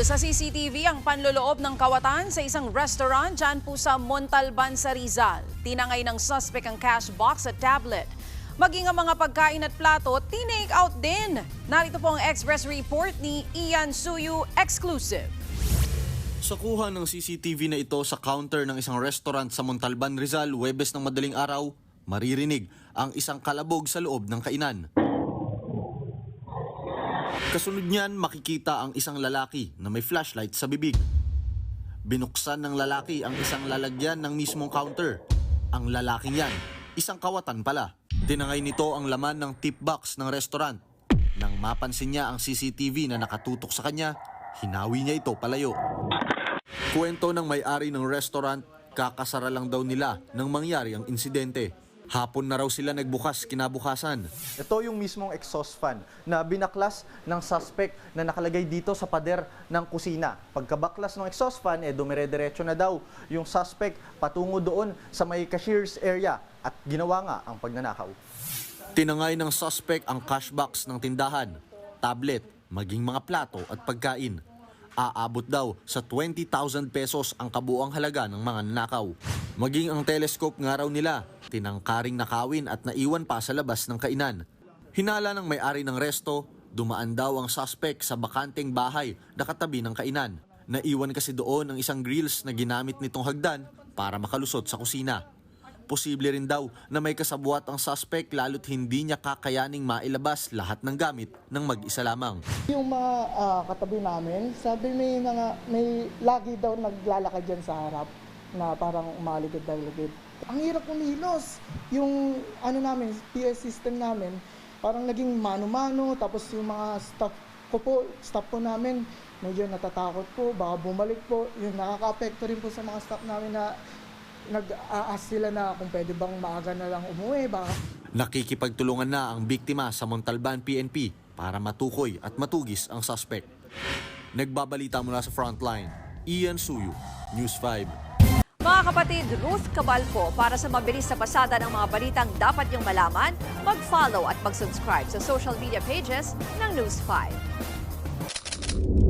Naputol sa CCTV ang panloloob ng kawatan sa isang restaurant dyan po sa Montalban sa Rizal. Tinangay ng suspect ang cash box at tablet. Maging ang mga pagkain at plato, tinake out din. Narito po ang express report ni Ian Suyu Exclusive. Sa kuha ng CCTV na ito sa counter ng isang restaurant sa Montalban, Rizal, Webes ng madaling araw, maririnig ang isang kalabog sa loob ng kainan. Kasunod niyan, makikita ang isang lalaki na may flashlight sa bibig. Binuksan ng lalaki ang isang lalagyan ng mismong counter. Ang lalaking yan, isang kawatan pala. Dinangay nito ang laman ng tip box ng restaurant. Nang mapansin niya ang CCTV na nakatutok sa kanya, hinawi niya ito palayo. Kwento ng may-ari ng restaurant, kakasara lang daw nila nang mangyari ang insidente. Hapon na raw sila nagbukas kinabukasan. Ito yung mismong exhaust fan na binaklas ng suspect na nakalagay dito sa pader ng kusina. Pagkabaklas ng exhaust fan, eh dumire-diretso na daw yung suspect patungo doon sa may cashier's area at ginawa nga ang pagnanakaw. Tinangay ng suspect ang cash box ng tindahan, tablet, maging mga plato at pagkain. Aabot daw sa 20,000 pesos ang kabuang halaga ng mga nanakaw. Maging ang telescope nga raw nila, tinangkaring nakawin at naiwan pa sa labas ng kainan. Hinala ng may-ari ng resto, dumaan daw ang suspect sa bakanteng bahay na katabi ng kainan. Naiwan kasi doon ang isang grills na ginamit nitong hagdan para makalusot sa kusina. Posible rin daw na may kasabuat ang suspect lalo't hindi niya kakayaning mailabas lahat ng gamit ng mag-isa lamang. Yung mga ah, katabi namin, sabi may mga, may lagi daw naglalakad dyan sa harap na parang umaligid-aligid. Ang hirap kumilos. Yung ano namin, PS system namin, parang naging mano-mano, tapos yung mga staff ko po, staff po namin, medyo natatakot po, baka bumalik po. Yung nakaka-apekto rin po sa mga staff namin na nag-aas sila na kung pwede bang maaga na lang umuwi, baka Nakikipagtulungan na ang biktima sa Montalban PNP para matukoy at matugis ang suspect. Nagbabalita mula sa frontline, Ian Suyu, News 5. Mga kapatid, Ruth Cabalpo para sa mabilis na pasada ng mga balitang dapat niyong malaman, mag-follow at mag-subscribe sa social media pages ng News 5.